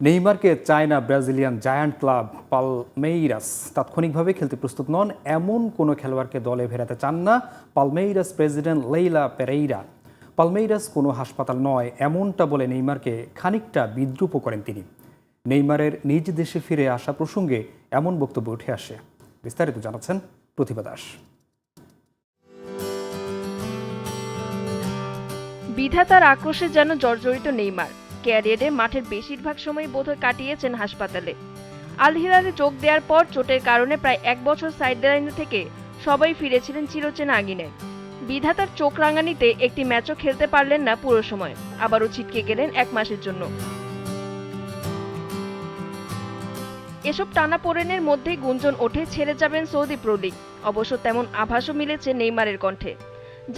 নেইমারকে চায় না Brazilian giant club Palmeiras তাৎক্ষণিকভাবে খেলতে প্রস্তুত নন। এমন কোনো খেলোয়াড়কে দলে ফেরাতে চান না Palmeiras president Leila Pereira. Palmeiras কোনো হাসপাতাল নয়, এমনটা বলে নেইমারকে খানিকটা বিদ্রুপ করেন তিনি। নেইমারের নিজ দেশে ফিরে আসা প্রসঙ্গে এমন বক্তব্য উঠে আসে। বিস্তারিত জানাচ্ছেন প্রতিভা দাস। বিধাতার আক্রোশে যেন জর্জরিত নেইমার। ক্যারিয়ারে মাঠের বেশিরভাগ সময় বোধহয় কাটিয়েছেন হাসপাতালে। আল হিলালে যোগ দেওয়ার পর চোটের কারণে প্রায় এক বছর সাইডলাইনে থেকে সবাই ফিরেছিলেন চিরচেনা আঙিনায়। বিধাতার চোখ রাঙানিতে একটি ম্যাচও খেলতে পারলেন না পুরো সময়, আবারও ছিটকে গেলেন এক মাসের জন্য। এসব টানাপোড়েনের মধ্যেই গুঞ্জন ওঠে ছেড়ে যাবেন সৌদি প্রো অবশ্য তেমন আভাসও মিলেছে নেইমারের কণ্ঠে।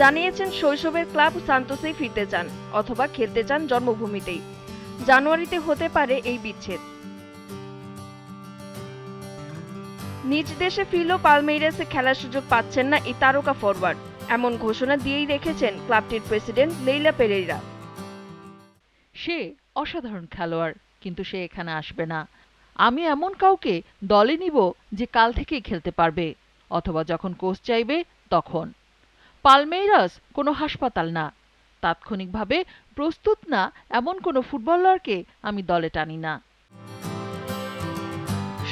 জানিয়েছেন শৈশবের ক্লাব সান্তোসেই ফিরতে চান, অথবা খেলতে চান জন্মভূমিতেই। জানুয়ারিতে হতে পারে এই বিচ্ছেদ। নিজ দেশে ফিরলেও পালমেইরাসে খেলার সুযোগ পাচ্ছেন না এই তারকা ফরওয়ার্ড এমন ঘোষণা দিয়েই রেখেছেন ক্লাবটির প্রেসিডেন্ট লেইলা পেরেইরা। সে অসাধারণ খেলোয়াড়, কিন্তু সে এখানে আসবে না। আমি এমন কাউকে দলে নিব যে কাল থেকেই খেলতে পারবে, অথবা যখন কোচ চাইবে তখন। পালমেইরাস কোনো হাসপাতাল না। তাৎক্ষণিকভাবে প্রস্তুত না এমন কোনো ফুটবলারকে আমি দলে টানি না।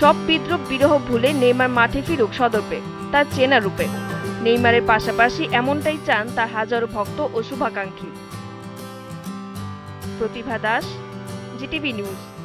সব বিদ্রুপ বিরহ ভুলে নেইমার মাঠে ফিরুক সদর্পে, তার চেনা রূপে। নেইমারের পাশাপাশি এমনটাই চান তার হাজারো ভক্ত ও শুভাকাঙ্ক্ষী। Pratibha Das, GTV news.